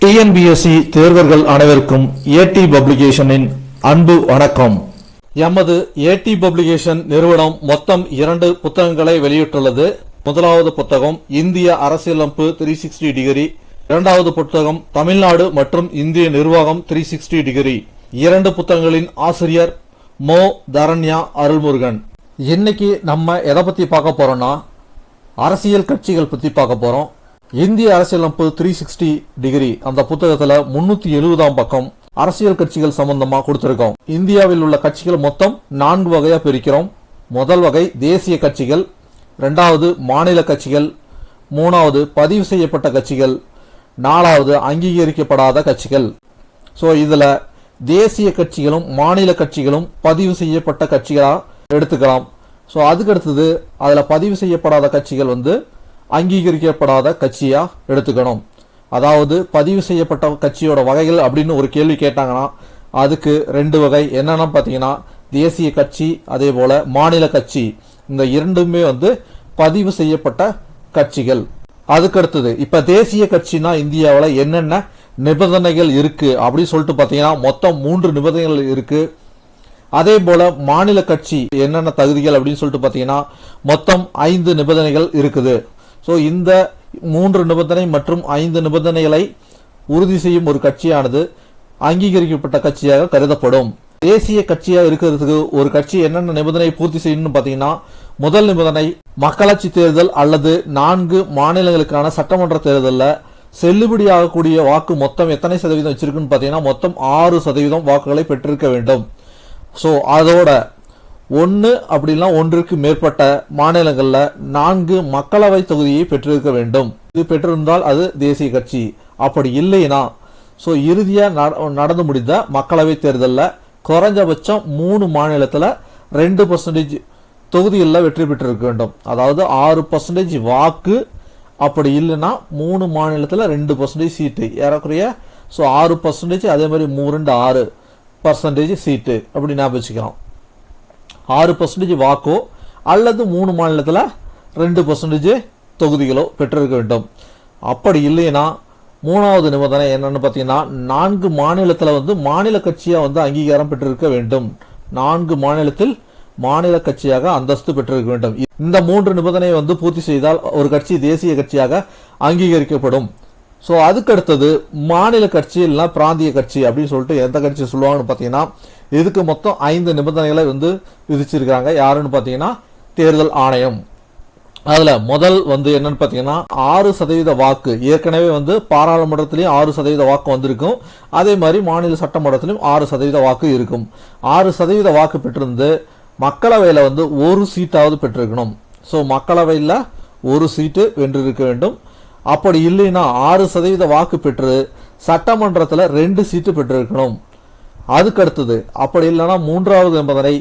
TNPSC தேர்வர்கள் அனைவருக்கும் ஏடி பப்ளிகேஷனின் அன்பு வணக்கம். எமது ஏடி பப்ளிகேஷன் நிறுவனம் மொத்தம் இரண்டு புத்தகங்களை வெளியிட்டுள்ளது. முதலாவது புத்தகம் இந்திய அரசியலமைப்பு த்ரீ சிக்ஸ்டி டிகிரி இரண்டாவது புத்தகம் தமிழ்நாடு மற்றும் இந்திய நிர்வாகம் த்ரீ சிக்ஸ்டி டிகிரி இரண்டு புத்தகங்களின் ஆசிரியர் மோ தரண்யா அருள்முருகன். இன்னைக்கு நம்ம எதை பத்தி பார்க்க போறோம்னா அரசியல் கட்சிகள் பத்தி பார்க்க போறோம். இந்திய அரசியலமைப்பு த்ரீ சிக்ஸ்டி டிகிரி அந்த புத்தகத்துல முன்னூத்தி எழுபதாம் பக்கம் அரசியல் கட்சிகள் சம்பந்தமா கொடுத்திருக்கோம். இந்தியாவில் உள்ள கட்சிகள் மொத்தம் நான்கு வகையா பிரிக்கிறோம். முதல் வகை தேசிய கட்சிகள் இரண்டாவது மாநில கட்சிகள் மூணாவது பதிவு செய்யப்பட்ட கட்சிகள் நாலாவது அங்கீகரிக்கப்படாத கட்சிகள். ஸோ இதில் தேசிய கட்சிகளும் மாநில கட்சிகளும் பதிவு செய்யப்பட்ட கட்சிகளா எடுத்துக்கலாம். ஸோ அதுக்கு அடுத்தது அதில் பதிவு செய்யப்படாத கட்சிகள் வந்து அங்கீகரிக்கப்படாத கட்சியா எடுத்துக்கணும். அதாவது பதிவு செய்யப்பட்ட கட்சியோட வகைகள் அப்படின்னு ஒரு கேள்வி கேட்டாங்கன்னா அதுக்கு ரெண்டு வகை. என்னென்னு பார்த்தீங்கன்னா தேசிய கட்சி அதே போல் மாநில கட்சி. இந்த இரண்டுமே வந்து பதிவு செய்யப்பட்ட கட்சிகள். அதுக்கடுத்தது இப்போ தேசிய கட்சினா இந்தியாவில் என்னென்ன நிபந்தனைகள் இருக்குது அப்படின்னு சொல்லிட்டு பார்த்தீங்கன்னா மொத்தம் மூன்று நிபந்தனைகள் இருக்குது அதே போல மாநில கட்சி என்னென்ன தகுதிகள் அப்படின்னு சொல்லிட்டு பார்த்தீங்கன்னா மொத்தம் ஐந்து நிபந்தனைகள் இருக்குது. ஸோ இந்த மூன்று நிபந்தனை மற்றும் ஐந்து நிபந்தனைகளை உறுதி செய்யும் ஒரு கட்சியானது அங்கீகரிக்கப்பட்ட கட்சியாக கருதப்படும். தேசிய கட்சியா இருக்கிறதுக்கு ஒரு கட்சி என்னென்ன நிபந்தனை பூர்த்தி செய்யணும்னு பாத்தீங்கன்னா முதல் நிபந்தனை மக்களாட்சி தேர்தல் அல்லது நான்கு மாநிலங்களுக்கான சட்டமன்ற தேர்தலில் செல்லுபடியாகக்கூடிய வாக்கு மொத்தம் எத்தனை சதவீதம் வச்சிருக்குன்னு பாத்தீங்கன்னா மொத்தம் ஆறு சதவீதம் வாக்குகளை பெற்றிருக்க வேண்டும். ஸோ அதோட ஒன்று அப்படின்னா ஒன்றுக்கு மேற்பட்ட மாநிலங்களில் நான்கு மக்களவை தொகுதியை பெற்றிருக்க வேண்டும். இது பெற்றிருந்தால் அது தேசிய கட்சி. அப்படி இல்லைனா ஸோ இறுதியாக நடந்து முடிந்த மக்களவை தேர்தலில் குறைஞ்சபட்சம் மூணு மாநிலத்தில் ரெண்டு பர்சன்டேஜ் தொகுதிகளில் வெற்றி பெற்றிருக்க வேண்டும். அதாவது ஆறு பர்சன்டேஜ் வாக்கு அப்படி இல்லைன்னா மூணு மாநிலத்தில் ரெண்டு பர்சன்டேஜ் சீட்டு ஏறக்குறைய ஸோ ஆறு பர்சன்டேஜ் அதே மாதிரி மூணு ரெண்டு ஆறு பர்சன்டேஜ் சீட்டு அப்படி ஞாபகம் வச்சுக்கலாம். ஆறு பர்சன்டேஜ் வாக்கோ அல்லது மூணு மாநிலத்தில் ரெண்டு பர்சன்டேஜ் தொகுதிகளோ பெற்றிருக்க வேண்டும். அப்படி இல்லைன்னா மூணாவது நிபந்தனை என்னன்னு பார்த்தீங்கன்னா நான்கு மாநிலத்தில் வந்து மாநில கட்சியாக வந்து அங்கீகாரம் பெற்றிருக்க வேண்டும். நான்கு மாநிலத்தில் மாநில கட்சியாக அந்தஸ்து பெற்றிருக்க வேண்டும். இந்த மூன்று நிபந்தனையை வந்து பூர்த்தி செய்தால் ஒரு கட்சி தேசிய கட்சியாக அங்கீகரிக்கப்படும். ஸோ அதுக்கு அடுத்தது மாநில கட்சி இல்லைனா பிராந்திய கட்சி அப்படின்னு சொல்லிட்டு எந்த கட்சி சொல்லுவாங்கன்னு பார்த்தீங்கன்னா இதுக்கு மொத்தம் ஐந்து நிபந்தனைகளை வந்து விதிச்சிருக்காங்க யாருன்னு பார்த்தீங்கன்னா தேர்தல் ஆணையம். அதில் முதல் வந்து என்னன்னு பார்த்தீங்கன்னா ஆறு சதவீத வாக்கு. ஏற்கனவே வந்து பாராளுமன்றத்திலையும் ஆறு சதவீத வாக்கு வந்திருக்கும். அதே மாதிரி மாநில சட்டமன்றத்திலையும் ஆறு சதவீத வாக்கு இருக்கும். ஆறு சதவீத வாக்கு பெற்றிருந்து மக்களவையில் வந்து ஒரு சீட்டாவது பெற்றிருக்கணும். ஸோ மக்களவையில் ஒரு சீட்டு வென்றிருக்க வேண்டும். அப்படி இல்லைன்னா ஆறு சதவீத வாக்கு பெற்று சட்டமன்றத்தில் ரெண்டு சீட்டு பெற்றிருக்கணும். அதுக்கு அடுத்தது அப்படி இல்லைன்னா மூன்றாவது என்பதனை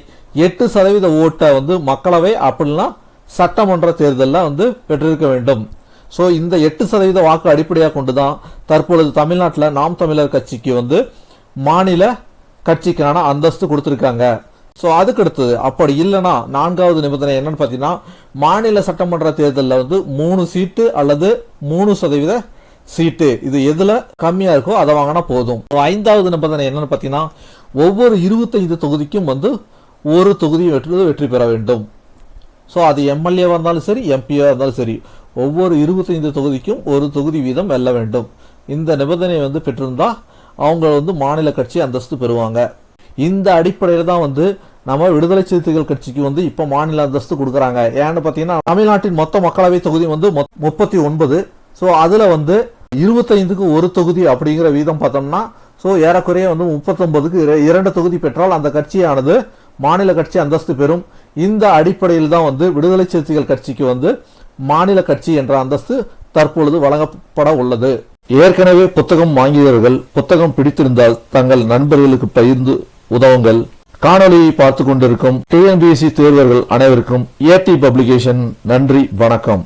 எட்டு சதவீத ஓட்டை வந்து மக்களவை அப்படின்னா சட்டமன்ற தேர்தலில் வந்து பெற்றிருக்க வேண்டும். ஸோ இந்த எட்டு சதவீத வாக்கு அடிப்படையாக கொண்டு தான் தற்பொழுது தமிழ்நாட்டில் நாம் தமிழர் கட்சிக்கு வந்து மாநில கட்சிக்கான அந்தஸ்து கொடுத்துருக்காங்க. ஸோ அதுக்கு அடுத்தது அப்படி இல்லைன்னா நான்காவது நிபந்தனை என்னன்னு பார்த்தீங்கன்னா மாநில சட்டமன்ற தேர்தலில் வந்து மூணு சீட்டு அல்லது மூணு சதவீத சீட்டு. இது எதில் கம்மியாக இருக்கோ அதை வாங்கினா போதும். ஐந்தாவது நிபந்தனை என்னன்னு பார்த்தீங்கன்னா ஒவ்வொரு இருபத்தைந்து தொகுதிக்கும் வந்து ஒரு தொகுதி வெற்றி வெற்றி பெற வேண்டும். ஸோ அது எம்எல்ஏவாக இருந்தாலும் சரி எம்பியாக இருந்தாலும் சரி ஒவ்வொரு இருபத்தைந்து தொகுதிக்கும் ஒரு தொகுதி வீதம் வெல்ல வேண்டும். இந்த நிபந்தனை வந்து பெற்றிருந்தால் அவங்க வந்து மாநில கட்சி அந்தஸ்து பெறுவாங்க. இந்த அடிப்படையில் தான் வந்து நம்ம விடுதலை சிறுத்தைகள் கட்சிக்கு வந்து இப்போ மாநில அந்தஸ்து கொடுக்குறாங்க. ஏன்னு பார்த்தீங்கன்னா தமிழ்நாட்டின் மொத்த மக்களவை தொகுதி வந்து முப்பத்தி ஒன்பது. ஸோ அதில் வந்து இருபத்தைந்துக்கு ஒரு தொகுதி அப்படிங்கிற வீதம் பார்த்தோம்னா ஸோ ஏறக்குறைய வந்து முப்பத்தொன்பதுக்கு இரண்டு தொகுதி பெற்றால் அந்த கட்சியானது மாநில கட்சி அந்தஸ்து பெறும். இந்த அடிப்படையில் தான் வந்து விடுதலை சிறுத்தைகள் கட்சிக்கு வந்து மாநில கட்சி என்ற அந்தஸ்து தற்பொழுது வழங்கப்பட உள்ளது. ஏற்கனவே புத்தகம் வாங்கியவர்கள் புத்தகம் பிடித்திருந்தால் தங்கள் நண்பர்களுக்கு பகிர்ந்து உதவுங்கள். காணொலியை பார்த்து கொண்டிருக்கும் டிஎன்பிஎஸ்சி தேர்வர்கள் அனைவருக்கும் ஏடி பப்ளிகேஷன் நன்றி வணக்கம்.